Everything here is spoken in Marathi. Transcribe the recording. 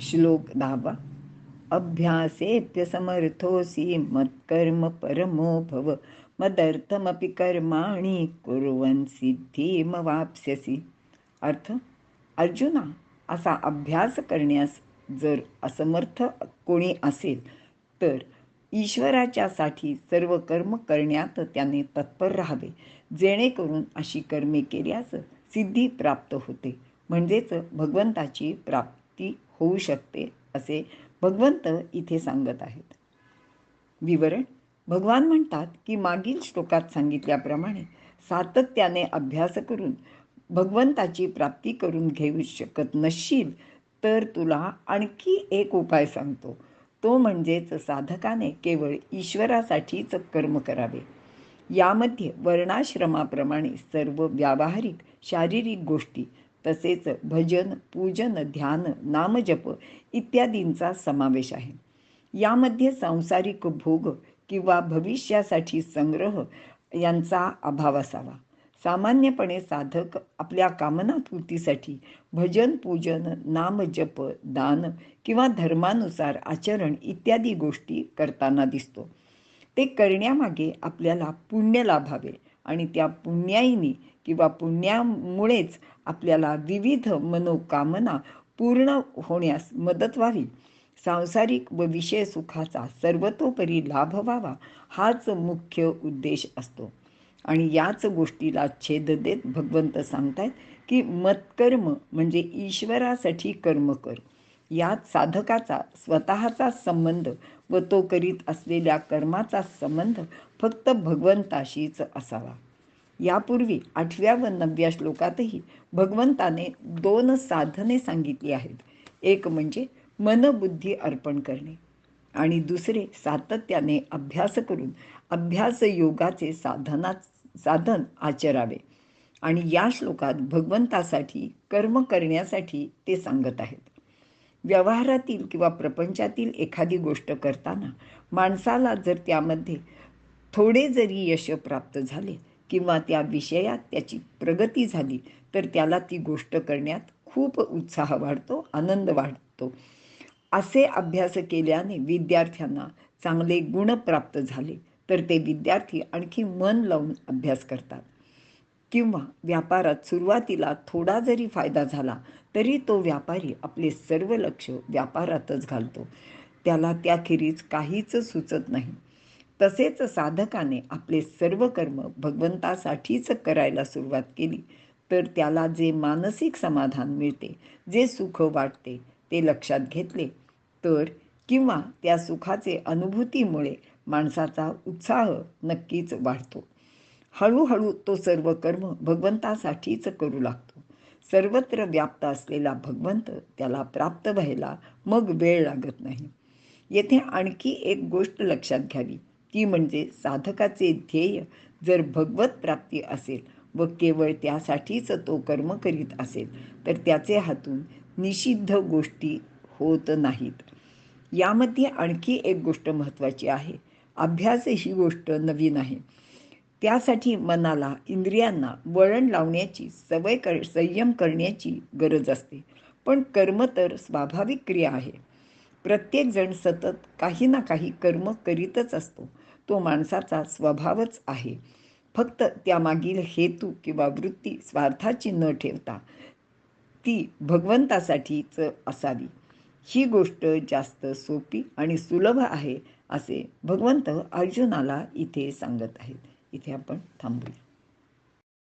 श्लोक दहावा अभ्यासेत्यसमर्थोऽसि मत्कर्म परमो भव। मदर्थमपि कर्माणि कुर्वन् सिद्धिमवाप्स्यसि अर्थ अर्जुना असा अभ्यास करण्यास जर असमर्थ कोणी असेल तर ईश्वराच्यासाठी सर्व कर्म करण्यात त्याने तत्पर राहावे जेणेकरून अशी कर्मे केल्यास सिद्धी प्राप्त होते. म्हणजेच भगवंताची प्राप्ती होऊ शकते असे भगवंत इथे सांगत आहेत. विवरण भगवान म्हणतात की मागील श्लोकात सांगितल्याप्रमाणे सातत्याने अभ्यास करून भगवंताची प्राप्ती करून घेऊ शकत नसशील तर तुला आणखी एक उपाय सांगतो. तो म्हणजेच साधकाने केवळ ईश्वरासाठीच कर्म करावे. यामध्ये वर्णाश्रमाप्रमाणे सर्व व्यावहारिक शारीरिक गोष्टी तसेच भजन पूजन ध्यान नामजप इत्यादींचा समावेश आहे. यामध्ये सांसारिक भोग किंवा भविष्यासाठी संग्रह यांचा अभाव असावा. सामान्यपणे साधक आपल्या कामनापूर्तीसाठी भजन पूजन नामजप दान किंवा धर्मानुसार आचरण इत्यादी गोष्टी करताना दिसतो. ते करण्यामागे आपल्याला पुण्य लाभावे आणि त्या पुण्याईनी किंवा पुण्यामुळेच आपल्याला विविध मनोकामना पूर्ण होण्यास मदत व्हावी. सांसारिक व विषय सुखाचा सर्वतोपरी लाभ व्हावा हाच मुख्य उद्देश असतो. आणि याच गोष्टीला छेद देत भगवंत सांगतायत की मतकर्म म्हणजे ईश्वरासाठी कर्म कर. यात साधकाचा स्वतःचा संबंध व तो करीत असलेल्या कर्माचा संबंध फक्त भगवंताशीच असावा. यापूर्वी आठव्या व नवव्या श्लोकातही भगवंताने दोन साधने सांगितली आहेत. एक म्हणजे मनबुद्धी अर्पण करणे आणि दुसरे सातत्याने अभ्यास करून अभ्यास योगाचे साधना साधन आचरावे आणि या श्लोकात भगवंतासाठी कर्म करण्यासाठी ते सांगत आहेत. व्यवहारातील किंवा प्रपंचातील एखादी गोष्ट करताना माणसाला जर त्यामध्ये थोडे जरी यश प्राप्त झाले किंवा त्या विषयात त्याची प्रगती झाली तर त्याला ती गोष्ट करण्यात खूप उत्साह वाढतो आनंद वाढतो. असे अभ्यास केल्याने विद्यार्थ्यांना चांगले गुण प्राप्त झाले तर ते विद्यार्थी आणखी मन लावून अभ्यास करतात. किंवा व्यापारात सुरुवातीला थोडा जरी फायदा झाला तरी तो व्यापारी आपले सर्व लक्ष व्यापारातच घालतो. त्याला त्याखेरीज काहीच सुचत नाही. तसेच साधकाने आपले सर्व कर्म भगवंतासाठीच करायला सुरुवात केली. तर त्याला जे मानसिक समाधान मिळते जे सुख वाटते ते लक्षात घेतले. तर किंवा त्या सुखाचे अनुभूतीमुळे माणसाचा उत्साह नक्कीच वाढतो. हळूहळू तो सर्व कर्म भगवंतासाठीच करू लागतो. सर्वत्र व्याप्त असलेला भगवंत त्याला प्राप्त व्हायला मग वेळ लागत नाही. येथे आणखी एक गोष्ट लक्षात घ्यावी. ती म्हणजे साधकाचे ध्येय जर भगवत प्राप्ती असेल व केवळ त्यासाठीच तो कर्म करीत असेल तर त्याचे हातून निषिद्ध गोष्टी होत नाहीत. यामध्ये आणखी एक गोष्ट महत्त्वाची आहे. अभ्यास ही गोष्ट नवीन आहे. त्यासाठी मनाला इंद्रियांना वळण लावण्याची सवय कर संयम करण्याची गरज असते. पण कर्म तर स्वाभाविक क्रिया आहे. प्रत्येकजण सतत काही ना काही कर्म करीतच असतो. तो माणसाचा स्वभावच आहे. फक्त त्यामागील हेतू किंवा वृत्ती स्वार्थाची न ठेवता ती भगवंतासाठीच असावी. ही गोष्ट जास्त सोपी आणि सुलभ आहे असे भगवंत अर्जुनाला इथे सांगत आहेत. इथे आपण थांबूया.